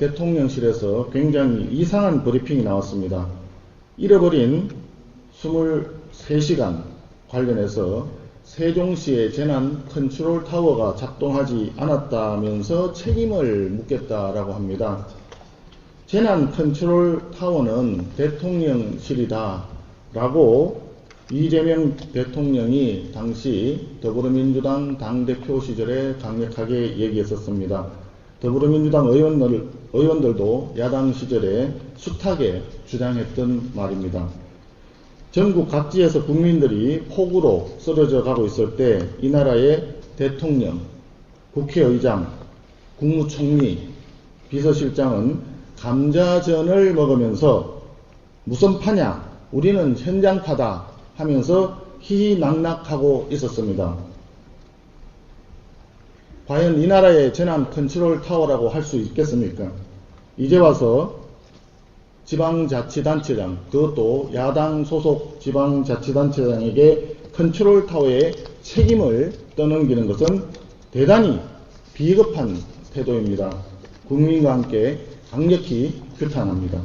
대통령실에서 굉장히 이상한 브리핑이 나왔습니다. 잃어버린 23시간 관련해서 세종시의 재난 컨트롤 타워가 작동하지 않았다면서 책임을 묻겠다라고 합니다. 재난 컨트롤 타워는 대통령실이다 라고 이재명 대통령이 당시 더불어민주당 당대표 시절에 강력하게 얘기했었습니다. 더불어민주당 의원들, 의원들도 야당 시절에 숱하게 주장했던 말입니다. 전국 각지에서 국민들이 폭우로 쓰러져 가고 있을 때 이 나라의 대통령, 국회의장, 국무총리, 비서실장은 감자전을 먹으면서 무슨 파냐? 우리는 현장파다 하면서 희희낙낙하고 있었습니다. 과연 이 나라의 재난 컨트롤 타워라고 할 수 있겠습니까? 이제 와서 지방자치단체장, 그것도 야당 소속 지방자치단체장에게 컨트롤 타워의 책임을 떠넘기는 것은 대단히 비겁한 태도입니다. 국민과 함께 강력히 규탄합니다.